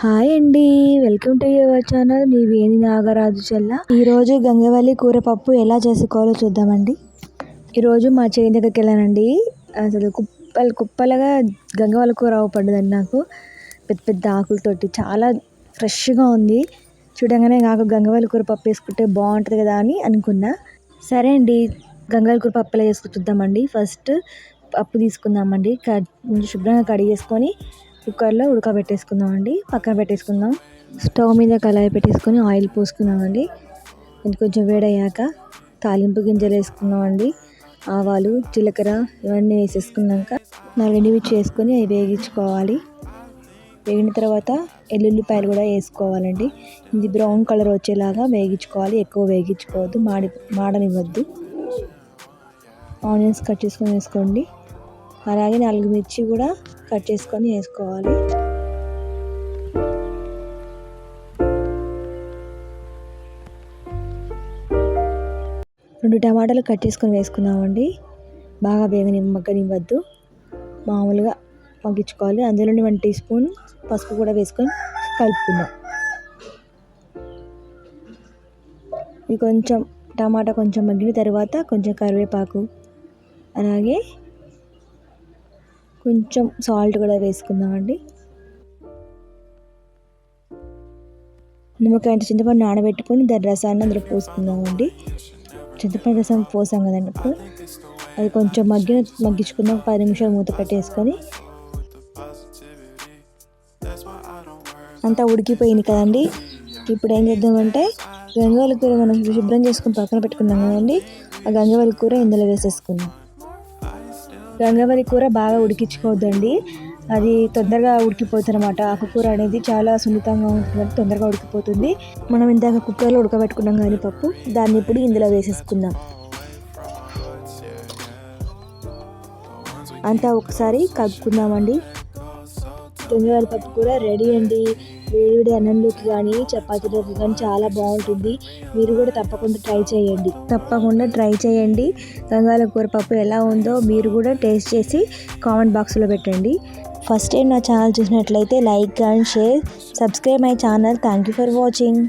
Hi అండి. Welcome to your channel. మీ వేణి నాగరాజు చెల్ల. ఈరోజు గంగవల్లి కూర పప్పు ఎలా చేసుకోవాలో చూద్దామండి. ఈరోజు మా చేయి దగ్గరికి వెళ్ళానండి. అసలు కుప్పలు కుప్పలుగా గంగవల్లి కూర పడ్డదండి నాకు. పెద్ద పెద్ద ఆకులతోటి చాలా ఫ్రెష్గా ఉంది. చూడంగానే నాకు గంగవల్లి కూర పప్పు వేసుకుంటే బాగుంటుంది కదా అని అనుకున్నా. సరే అండి గంగవల్లి కూర పప్పు ఎలా చేసుకు చూద్దామండి. ఫస్ట్ పప్పు తీసుకుందామండి. శుభ్రంగా కడిగేసుకొని కుక్కర్లో ఉడకబెట్టేసుకుందాం అండి పక్కన పెట్టేసుకుందాం. స్టవ్ మీద కళాయి పెట్టేసుకొని ఆయిల్ పోసుకున్నామండి. ఇది కొంచెం వేడయ్యాక తాలింపు గింజలు వేసుకున్నామండి ఆవాలు జీలకర్ర ఇవన్నీ వేసేసుకున్నాక నల్లనిమిర్చి చేసుకొని అవి వేగించుకోవాలి. వేగిన తర్వాత ఎల్లుల్లిపాయలు కూడా వేసుకోవాలండి. ఇది బ్రౌన్ కలర్ వచ్చేలాగా వేగించుకోవాలి. ఎక్కువ వేగించుకోవద్దు. మాడి మాడనివ్వద్దు. ఆనియన్స్ కట్ చేసుకొని వేసుకోండి. అలాగే నాలుగు మిర్చి కూడా కట్ చేసుకొని వేసుకోవాలి. రెండు టమాటాలు కట్ చేసుకొని వేసుకున్నామండి బాగా వేగని మగ్గనివ్వద్దు. మామూలుగా మగ్గించుకోవాలి. అందులోని వన్ టీ స్పూన్ పసుపు కూడా వేసుకొని కలుపుకుందాం. ఇది కొంచెం టమాటా కొంచెం మగ్గిన తర్వాత కొంచెం కరివేపాకు అలాగే కొంచెం సాల్ట్ కూడా వేసుకుందామండి. నిమ్మకాయ చింతపండు నానబెట్టుకొని దాని రసాన్ని అందులో పోసుకుందామండి. చింతపండు రసం పోసాం కదండి ఇప్పుడు. అది కొంచెం మగ్గిన మగ్గించుకున్న పది నిమిషాలు మూత పెట్టేసుకొని అంతా ఉడికిపోయింది కదండి. ఇప్పుడు ఏం చేద్దామంటే గంగవాళ్ళ కూర మనం శుభ్రం చేసుకుని పక్కన పెట్టుకున్నాం కదండి. ఆ గంగవల్లి కూర ఇందులో వేసేసుకుందాం. గంగవారి కూర బాగా ఉడికించుకోవద్దండి. అది తొందరగా ఉడికిపోతుంది అనమాట ఆకుకూర అనేది చాలా సున్నితంగా ఉంటుంది తొందరగా ఉడికిపోతుంది. మనం ఇందాక కుక్కర్లో ఉడకబెట్టుకున్నాం కానీ పప్పు దాన్ని ఇప్పుడు ఇందులో వేసేసుకుందాం. అంతా ఒకసారి కలుపుకుందామండి. గంగవారి పప్పు కూర రెడీ అండి. వేడివేడి అన్నంలోకి కానీ చపాతీలోకి కానీ చాలా బాగుంటుంది. మీరు కూడా తప్పకుండా ట్రై చేయండి. తప్పకుండా ట్రై చేయండి. గంగాల కూర పప్పు ఎలా ఉందో మీరు కూడా టేస్ట్ చేసి కామెంట్ బాక్స్లో పెట్టండి. ఫస్ట్ టైం నా ఛానల్ చూసినట్లయితే like and share. Subscribe my channel. Thank you for watching.